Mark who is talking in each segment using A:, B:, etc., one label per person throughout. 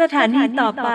A: สถานีต่อไป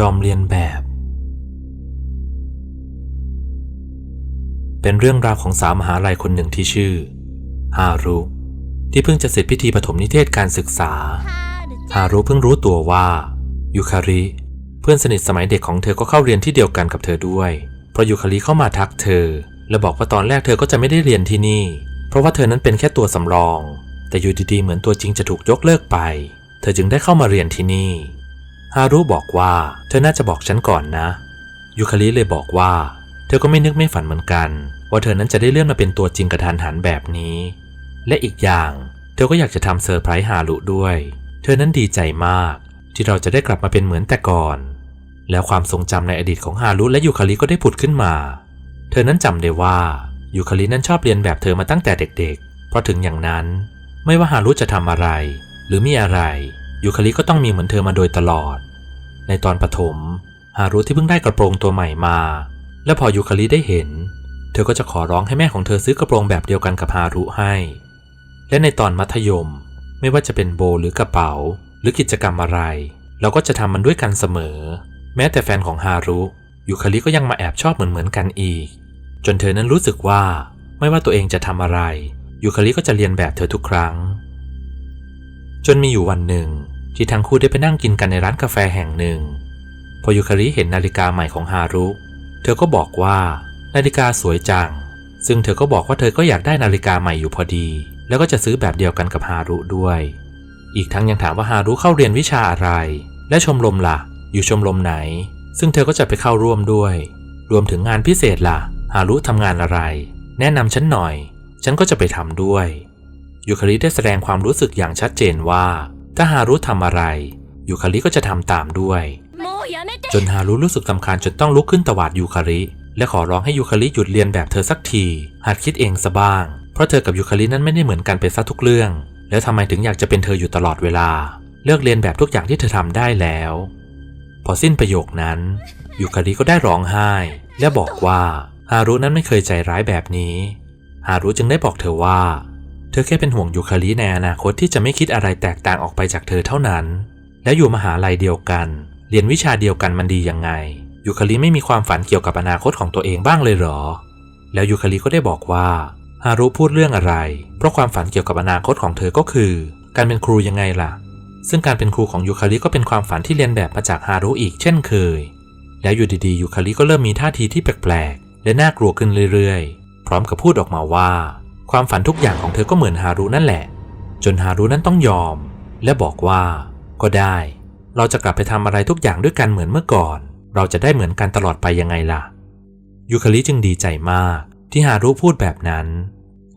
B: จอมเรียนแบบ เป็นเรื่องราวของสาวมหาลัยคนหนึ่งที่ชื่อ ฮารุ ที่เพิ่งจะเสร็จพิธีปฐมนิเทศการศึกษา ฮารุเพิ่งรู้ตัวว่า ยูคาริ เพื่อนสนิทสมัยเด็กของเธอก็เข้าเรียนที่เดียวกันกับเธอด้วย เพราะยูคาริเข้ามาทักเธอ และบอกว่าตอนแรกเธอก็จะไม่ได้เรียนที่นี่ เพราะว่าเธอนั้นเป็นแค่ตัวสำรอง แต่อยู่ดีๆเหมือนตัวจริงจะถูกยกเลิกไป เธอจึงได้เข้ามาเรียนที่นี่ ฮารุบอกว่าเธอน่าจะบอกฉันก่อนนะ ยูคาริเลยบอกว่า เธอก็ไม่นึกไม่ฝันเหมือนกัน ว่าเธอนั้นจะได้เลื่อนมาเป็นตัวจริงกระทันหันแบบนี้ และอีกอย่าง เธอก็อยากจะทำเซอร์ไพรส์ฮารุด้วย เธอนั้นดีใจมาก ที่เราจะได้กลับมาเป็นเหมือนแต่ก่อน แล้วความทรงจำในอดีตของฮารุและยูคาริก็ได้ผุดขึ้นมา เธอนั้นจำได้ว่ายูคารินั้นชอบเรียนแบบเธอมาตั้งแต่เด็ก ๆ เพราะถึงอย่างนั้น ไม่ว่าฮารุจะทำอะไร หรือมีอะไร ยูคาริก็ต้องมีเหมือนเธอมาโดยตลอด ในตอนปฐมฮารุที่เพิ่งได้กระโปรงตัวใหม่มา และพอยูคาริได้เห็น เธอก็จะขอร้องให้แม่ของเธอซื้อกระโปรงแบบเดียวกันกับฮารุให้ และในตอนมัธยม ไม่ว่าจะเป็นโบหรือกระเป๋า หรือกิจกรรมอะไร เราก็จะทำมันด้วยกันเสมอ แม้แต่แฟนของฮารุยูคาริก็ยังมาแอบชอบเหมือนเหมือนๆกันอีก จนเธอนั้นรู้สึกว่าไม่ว่าตัวเองจะทำอะไรยูคาริก็จะเรียนแบบเธอทุกครั้ง จนมีอยู่วันหนึ่ง ที่ทั้งคู่ได้ไปนั่งกินกันในร้านกาแฟแห่งหนึ่ง พอยูคาริเห็นนาฬิกาใหม่ของฮารุ เธอก็บอกว่านาฬิกาสวยจัง ซึ่งเธอก็บอกว่าเธอก็อยากได้นาฬิกาใหม่อยู่พอดี แล้วก็จะซื้อแบบเดียวกันกับฮารุด้วย อีกทั้งยังถามว่าฮารุเข้าเรียนวิชาอะไร และชมรมล่ะ อยู่ชมรมไหน ซึ่งเธอก็จะไปเข้าร่วมด้วย รวมถึงงานพิเศษล่ะ ฮารุทำงานอะไร แนะนำฉันหน่อย ฉันก็จะไปทำด้วยยูคาริได้แสดงความรู้สึกอย่างชัดเจนว่า ถ้าฮารุทำอะไรยูคาริก็จะทำตามด้วย จนฮารุรู้สึกสำคัญจนต้องลุกขึ้นตวาดยูคาริ และขอร้องให้ยูคาริหยุดเรียนแบบเธอสักที หัดคิดเองซะบ้าง เพราะเธอกับยูคารินั้นไม่ได้เหมือนกันไปซะทุกเรื่อง แล้วทำไมถึงอยากจะเป็นเธออยู่ตลอดเวลา เลิกเรียนแบบทุกอย่างที่เธอทำได้แล้ว พอสิ้นประโยคนั้นยูคาริก็ได้ร้องไห้ และบอกว่าฮารุนั้นไม่เคยใจร้ายแบบนี้ฮารุจึงได้บอกเธอว่า เธอแค่เป็นห่วงยูคาริในอนาคตที่จะไม่คิดอะไรแตกต่างออกไปจากเธอเท่านั้น และอยู่มหาลัยเดียวกัน เรียนวิชาเดียวกันมันดียังไงยูคาริไม่มีความฝันเกี่ยวกับอนาคตของตัวเองบ้างเลยเหรอ แล้วยูคาริก็ได้บอกว่าฮารุพูดเรื่องอะไร เพราะความฝันเกี่ยวกับอนาคตของเธอก็คือ การเป็นครูยังไงล่ะ ซึ่งการเป็นครูของยูคาริก็เป็นความฝันที่เรียนแบบมาจากฮารุอีกเช่นเคย แล้วอยู่ดีๆยูคาริก็เริ่มมีท่าทีที่แปลกๆและน่ากลัวขึ้นเรื่อยๆ พร้อมกับพูดออกมาว่า ความฝันทุกอย่างของเธอก็เหมือนฮารุนั่นแหละ จนฮารุนั้นต้องยอม และบอกว่า ก็ได้ เราจะกลับไปทำอะไรทุกอย่างด้วยกันเหมือนเมื่อก่อน เราจะได้เหมือนกันตลอดไปยังไงล่ะ ยูคาริจึงดีใจมาก ที่ฮารุพูดแบบนั้น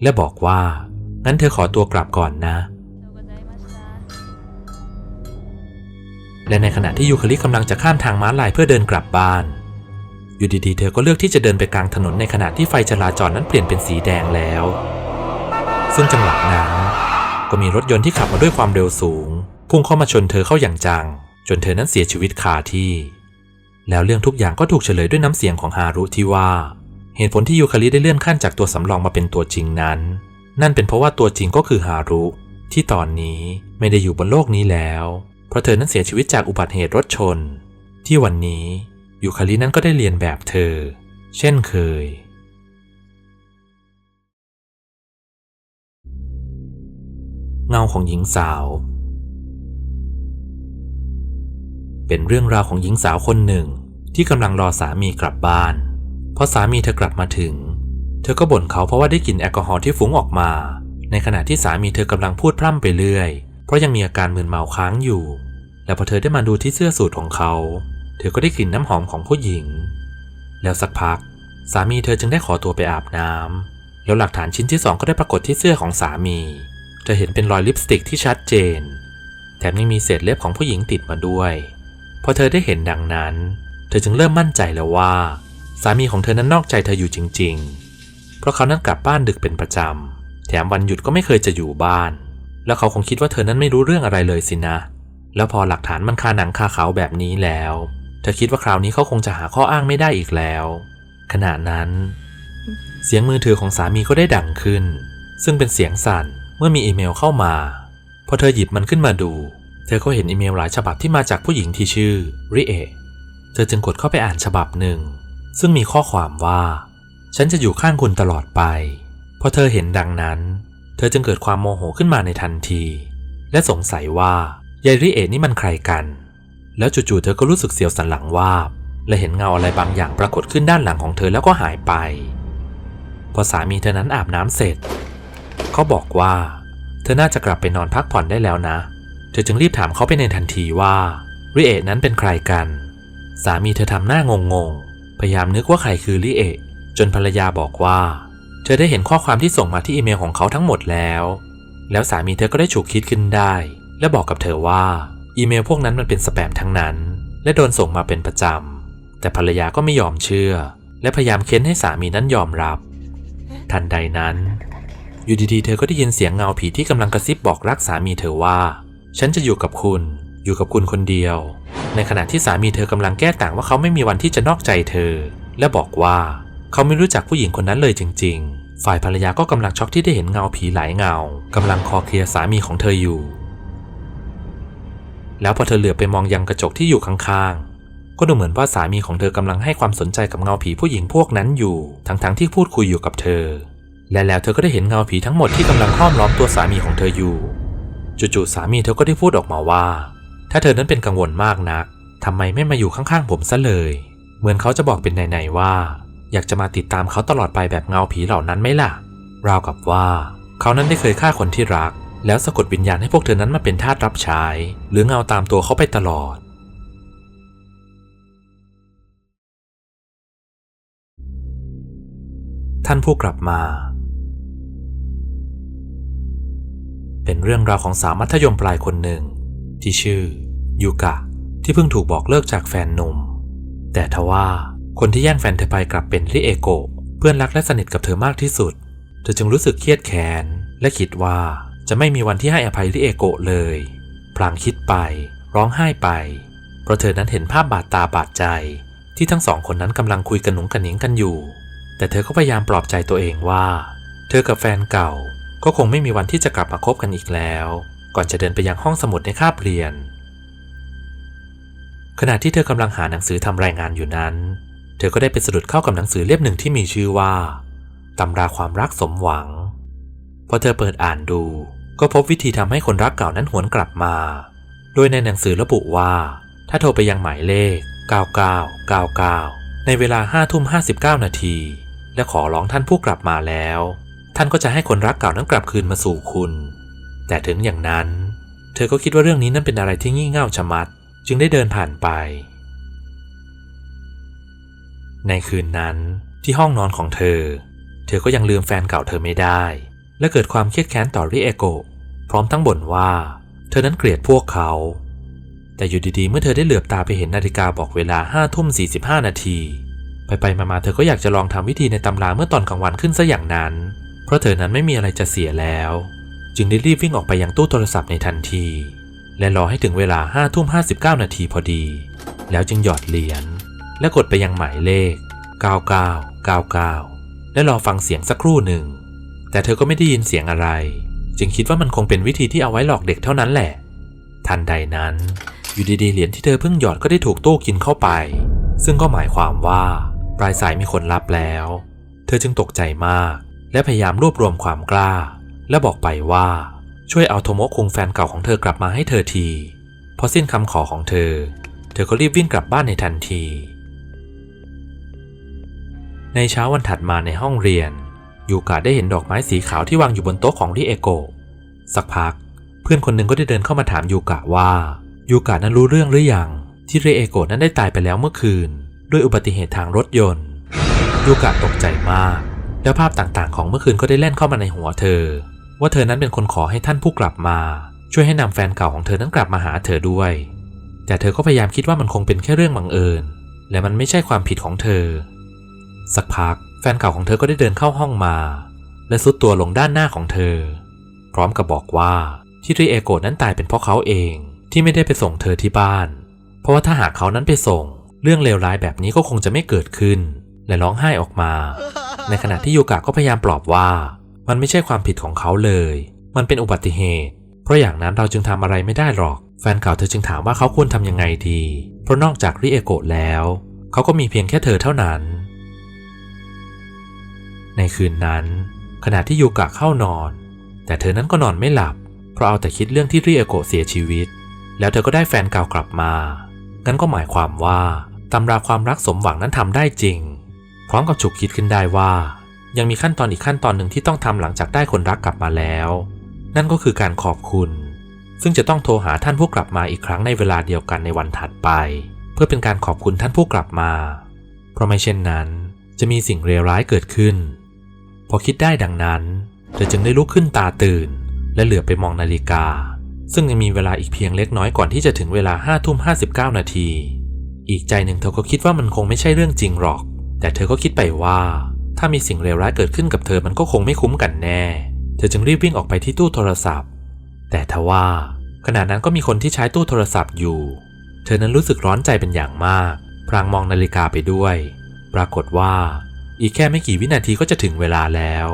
B: และบอกว่า งั้นเธอขอตัวกลับก่อนนะ และในขณะที่ยูคาริกำลังจะข้ามทางม้าลายเพื่อเดินกลับบ้านอยู่ดีๆ เธอก็เลือกที่จะเดินไปกลางถนนในขณะที่ไฟจราจรนั้นเปลี่ยนเป็นสีแดงแล้ว ซึ่งจังหวะนั้นก็มีรถยนต์ที่ขับมาด้วยความเร็วสูง พุ่งเข้ามาชนเธอเข้าอย่างจัง จนเธอนั้นเสียชีวิตคาที่ แล้วเรื่องทุกอย่างก็ถูกเฉลยด้วยน้ำเสียงของฮารุที่ว่า เหตุผลที่ยูคาริได้เลื่อนขั้นจากตัวสำรองมาเป็นตัวจริงนั้น นั่นเป็นเพราะว่าตัวจริงก็คือฮารุที่ตอนนี้ไม่ได้อยู่บนโลกนี้แล้ว เพราะเธอนั้นเสียชีวิตจากอุบัติเหตุรถชน ที่วันนี้ยูคารินั้นก็ได้เรียนแบบเธอ เช่นเคย เงาของหญิงสาว เป็นเรื่องราวของหญิงสาวคนหนึ่งที่กำลังรอสามีกลับบ้านพอสามีเธอกลับมาถึง เธอก็บ่นเขาเพราะว่าได้กลิ่นแอลกอฮอล์ที่ฟุ้งออกมา ในขณะที่สามีเธอกำลังพูดพร่ำไปเรื่อย เพราะยังมีอาการมึนเมาค้างอยู่ แล้วพอเธอได้มาดูที่เสื้อสูทของเขา เธอก็ได้กลิ่นน้ำหอมของผู้หญิง แล้วสักพัก สามีเธอจึงได้ขอตัวไปอาบน้ำแล้วหลักฐานชิ้นที่สองก็ได้ปรากฏที่เสื้อของสามี เธอเห็นเป็นรอยลิปสติกที่ชัดเจน แถมยังมีเศษเล็บของผู้หญิงติดมาด้วยพอเธอได้เห็นดังนั้น เธอจึงเริ่มมั่นใจแล้วว่า สามีของเธอนั้นนอกใจเธออยู่จริง ๆ เพราะเขานั้นกลับบ้านดึกเป็นประจำแถมวันหยุดก็ไม่เคยจะอยู่บ้าน แล้วเขาคงคิดว่าเธอนั้นไม่รู้เรื่องอะไรเลยสินะ แล้วพอหลักฐานมันคาหนังคาเขาแบบนี้แล้ว เธอคิดว่าคราวนี้เขาคงจะหาข้ออ้างไม่ได้อีกแล้ว ขณะนั้น เสียงมือถือของสามีก็ได้ดังขึ้น ซึ่งเป็นเสียงสั่น มื่อมีอีเมลเข้ามา พอเธอหยิบมันขึ้นมาดู เธอก็เห็นอีเมลหลายฉบับที่มาจากผู้หญิงที่ชื่อริเอเธอจึงกดเข้าไปอ่านฉบับหนึ่ง ซึ่งมีข้อความว่า ฉันจะอยู่ข้างคุณตลอดไป พอเธอเห็นดังนั้น เธอจึงเกิดความโมโหขึ้นมาในทันที และสงสัยว่ายายริเอนี่มันใครกัน แล้วจู่ๆเธอก็รู้สึกเสียวสันหลังว่าบ และเห็นเงาอะไรบางอย่างปรากฏขึ้นด้านหลังของเธอแล้วก็หายไป พอสามีเธอนั้นอาบน้ำเสร็จ เขาบอกว่า เธอน่าจะกลับไปนอนพักผ่อนได้แล้วนะ เธอจึงรีบถามเขาไปในทันทีว่าริเอะนั้นเป็นใครกัน สามีเธอทำหน้างงๆพยายามนึกว่าใครคือริเอะจนภรรยาบอกว่า เธอได้เห็นข้อความที่ส่งมาที่อีเมลของเขาทั้งหมดแล้ว แล้วสามีเธอก็ได้ฉุกคิดขึ้นได้ และบอกกับเธอว่า อีเมลพวกนั้นมันเป็นสแปมทั้งนั้น และโดนส่งมาเป็นประจำแต่ภรรยาก็ไม่ยอมเชื่อ และพยายามเค้นให้สามีนั้นยอมรับ ทันใดนั้น อยู่ดีๆ เธอก็ได้ยินเสียงเงาผีที่กำลังกระซิบบอกรักสามีเธอว่า ฉันจะอยู่กับคุณ อยู่กับคุณคนเดียว ในขณะที่สามีเธอกำลังแก้ต่างว่าเขาไม่มีวันที่จะนอกใจเธอ และบอกว่าเขาไม่รู้จักผู้หญิงคนนั้นเลยจริง ๆ ฝ่ายภรรยาก็กำลังช็อกที่ได้เห็นเงาผีหลายเงากำลังคอเคลียสามีของเธออยู่ แล้วพอเธอเหลือบไปมองยังกระจกที่อยู่ข้างๆ ก็ดูเหมือนว่าสามีของเธอกำลังให้ความสนใจกับเงาผีผู้หญิงพวกนั้นอยู่ ทั้งๆที่พูดคุยอยู่กับเธอ และแล้วเธอก็ได้เห็นเงาผีทั้งหมดที่กำลังห้อมล้อมตัวสามีของเธออยู่ จู่ๆสามีเธอก็ได้พูดออกมาว่า ถ้าเธอนั้นเป็นกังวลมากนักทำไมไม่มาอยู่ข้างๆผมซะเลย เหมือนเขาจะบอกเป็นไหนๆว่า อยากจะมาติดตามเขาตลอดไปแบบเงาผีเหล่านั้นไหมล่ะ ราวกับว่า เขานั้นได้เคยฆ่าคนที่รัก แล้วสะกดวิญญาณให้พวกเธอนั้นมาเป็นทาสรับใช้ หรือเงาตามตัวเขาไปตลอดท่านผู้กลับมา เป็นเรื่องราวของสาวมัธยมปลายคนหนึ่ง ที่ชื่อยูกะ ที่เพิ่งถูกบอกเลิกจากแฟนหนุ่ม แต่ทว่าคนที่แย่งแฟนเธอไปกลับเป็นริเอโกะเพื่อนรักและสนิทกับเธอมากที่สุด เธอจึงรู้สึกเครียดแค้นและคิดว่าจะไม่มีวันที่ให้อภัยริเอโกะเลย พลางคิดไป ร้องไห้ไป เพราะเธอนั้นเห็นภาพบาดตาบาดใจ ที่ทั้งสองคนนั้นกำลังคุยกันหนุงกันหนิงกันอยู่ แต่เธอก็พยายามปลอบใจตัวเองว่า เธอกับแฟนเก่า ก็คงไม่มีวันที่จะกลับมาคบกันอีกแล้ว ก่อนจะเดินไปยังห้องสมุดในคาบเรียน ขณะที่เธอกำลังหาหนังสือทำรายงานอยู่นั้น เธอก็ได้ไปสะดุดเข้ากับหนังสือเล่มหนึ่งที่มีชื่อว่าตำราความรักสมหวัง พอเธอเปิดอ่านดู ก็พบวิธีทำให้คนรักเก่านั้นหวนกลับมา โดยในหนังสือระบุว่า ถ้าโทรไปยังหมายเลข 9999 ในเวลา5ทุ่ม59 นาที และขอร้องท่านผู้กลับมาแล้ว ท่านก็จะให้คนรักเก่านั้นกลับคืนมาสู่คุณ แต่ถึงอย่างนั้น เธอก็คิดว่าเรื่องนี้นั้นเป็นอะไรที่งี่เง่าชะมัด จึงได้เดินผ่านไป ในคืนนั้นที่ห้องนอนของเธอ เธอก็ยังลืมแฟนเก่าเธอไม่ได้ และเกิดความเครียดแค้นต่อริเอโกพร้อมทั้งบ่นว่า เธอนั้นเกลียดพวกเขา แต่อยู่ดีๆ เมื่อเธอได้เหลือบตาไปเห็นนาฬิกาบอกเวลาห้าทุ่มสี่สิบห้านาที ไปไปมาๆเธอก็อยากจะลองทำวิธีในตำราเมื่อตอนกลางวันขึ้นซะอย่างนั้น เพราะเธอนั้นไม่มีอะไรจะเสียแล้ว จึงได้รีบวิ่งออกไปยังตู้โทรศัพท์ในทันที และรอให้ถึงเวลาห้าทุ่มห้าสิบเก้านาทีพอดี แล้วจึงหยอดเหรียญและกดไปยังหมายเลข 9999 และรอฟังเสียงสักครู่หนึ่ง แต่เธอก็ไม่ได้ยินเสียงอะไร จึงคิดว่ามันคงเป็นวิธีที่เอาไว้หลอกเด็กเท่านั้นแหละ ทันใดนั้น อยู่ดีๆเหรียญที่เธอเพิ่งหยอดก็ได้ถูกตู้กินเข้าไป ซึ่งก็หมายความว่าปลายสายมีคนรับแล้ว เธอจึงตกใจมาก และพยายามรวบรวมความกล้า และบอกไปว่าช่วยเอาโทโมะคุงแฟนเก่าของเธอกลับมาให้เธอทีพอสิ้นคำขอของเธอ เธอก็รีบวิ่งกลับบ้านในทันที ในเช้าวันถัดมาในห้องเรียน ยูกะได้เห็นดอกไม้สีขาวที่วางอยู่บนโต๊ะของริเอโกสักพัก เพื่อนคนหนึ่งก็ได้เดินเข้ามาถามยูกะว่ายูกะนั้นรู้เรื่องหรือยังที่ริเอโกนั้นได้ตายไปแล้วเมื่อคืน ด้วยอุบัติเหตุทางรถยนต์ยูกะตกใจมาก แล้วภาพต่างๆ ของเมื่อคืนก็ได้แล่นเข้ามาในหัวเธอ ว่าเธอนั้นเป็นคนขอให้ท่านผู้กลับมา ช่วยให้นำแฟนเก่าของเธอนั้นกลับมาหาเธอด้วย แต่เธอก็พยายามคิดว่ามันคงเป็นแค่เรื่องบังเอิญ และมันไม่ใช่ความผิดของเธอ สักพักแฟนเก่าของเธอก็ได้เดินเข้าห้องมา และซุดตัวลงด้านหน้าของเธอ พร้อมกับบอกว่าที่ริเอโกะนั้นตายเป็นเพราะเขาเองที่ไม่ได้ไปส่งเธอที่บ้าน เพราะว่าถ้าหากเขานั้นไปส่ง เรื่องเลวร้ายแบบนี้ก็คงจะไม่เกิดขึ้น และร้องไห้ออกมา ในขณะที่ยูกะก็พยายามปลอบว่า มันไม่ใช่ความผิดของเขาเลย มันเป็นอุบัติเหตุ เพราะอย่างนั้นเราจึงทำอะไรไม่ได้หรอก แฟนเก่าเธอจึงถามว่าเขาควรทำยังไงดี เพราะนอกจากริเอโกะแล้ว เขาก็มีเพียงแค่เธอเท่านั้น ในคืนนั้น ขณะที่ยูกะเข้านอน แต่เธอนั้นก็นอนไม่หลับ เพราะเอาแต่คิดเรื่องที่ริเอโกะเสียชีวิต แล้วเธอก็ได้แฟนเก่ากลับมางั้นก็หมายความว่าตำราความรักสมหวังนั้นทำได้จริง ร้อมกับฉุกคิดขึ้นได้ว่า ยังมีขั้นตอนอีกขั้นตอนหนึ่งที่ต้องทำหลังจากได้คนรักกลับมาแล้ว นั่นก็คือการขอบคุณ ซึ่งจะต้องโทรหาท่านผู้กลับมาอีกครั้งในเวลาเดียวกันในวันถัดไป เพื่อเป็นการขอบคุณท่านผู้กลับมา เพราะไม่เช่นนั้น จะมีสิ่งเลวร้ายเกิดขึ้น พอคิดได้ดังนั้นเธอจึงได้ลุกขึ้นตาตื่น และเหลือไปมองนาฬิกา ซึ่งยังมีเวลาอีกเพียงเล็กน้อยก่อนที่จะถึงเวลาห้าทุ่มห้าสิบเก้านาที อีกใจหนึ่งเธอก็คิดว่ามันคงไม่ใช่เรื่องจริงหรอก แต่เธอก็คิดไปว่า ถ้ามีสิ่งเลวร้ายเกิดขึ้นกับเธอมันก็คงไม่คุ้มกันแน่ เธอจึงรีบวิ่งออกไปที่ตู้โทรศัพท์ แต่ทว่าขณะนั้นก็มีคนที่ใช้ตู้โทรศัพท์อยู่ เธอนั้นรู้สึกร้อนใจเป็นอย่างมาก พลางมองนาฬิกาไปด้วย ปรากฏว่า อีกแค่ไม่กี่วินาทีก็จะถึงเวลาแล้ว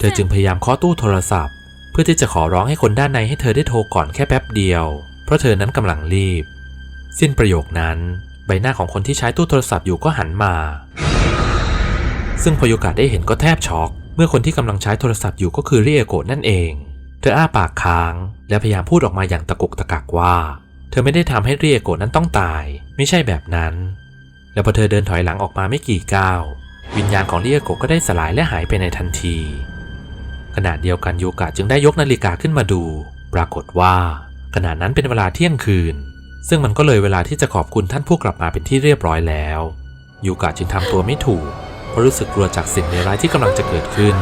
B: เธอจึงพยายามเคาะตู้โทรศัพท์ เพื่อที่จะขอร้องให้คนด้านในให้เธอได้โทรก่อนแค่แป๊บเดียว เพราะเธอนั้นกำลังรีบ สิ้นประโยคนั้น ใบหน้าของคนที่ใช้ตู้โทรศัพท์อยู่ก็หันมา ซึ่งพอโยกะได้เห็นก็แทบช็อก เมื่อคนที่กำลังใช้โทรศัพท์อยู่ก็คือเรียโกะนั่นเอง เธออ้าปากค้าง และพยายามพูดออกมาอย่างตะกุกตะกักว่า เธอไม่ได้ทำให้เรียโกะนั้นต้องตาย ไม่ใช่แบบนั้น แล้วพอเธอเดินถอยหลังออกมาไม่กี่ก้าว วิญญาณของเรียโกะก็ได้สลายและหายไปในทันที ขณะเดียวกันโยกะจึงได้ยกนาฬิกาขึ้นมาดู ปรากฏว่าขณะนั้นเป็นเวลาเที่ยงคืน ซึ่งมันก็เลยเวลาที่จะขอบคุณท่านผู้กลับมาเป็นที่เรียบร้อยแล้วยูกะจึงทำตัวไม่ถูกเพราะรู้สึกกลัวจากสิ่งเลวร้ายที่กำลังจะเกิดขึ้น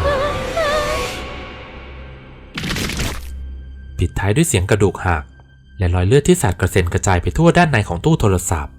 B: ปิดท้ายด้วยเสียงกระดูกหักและรอยเลือดที่สาดกระเซ็นกระจายไปทั่วด้านในของตู้โทรศัพท์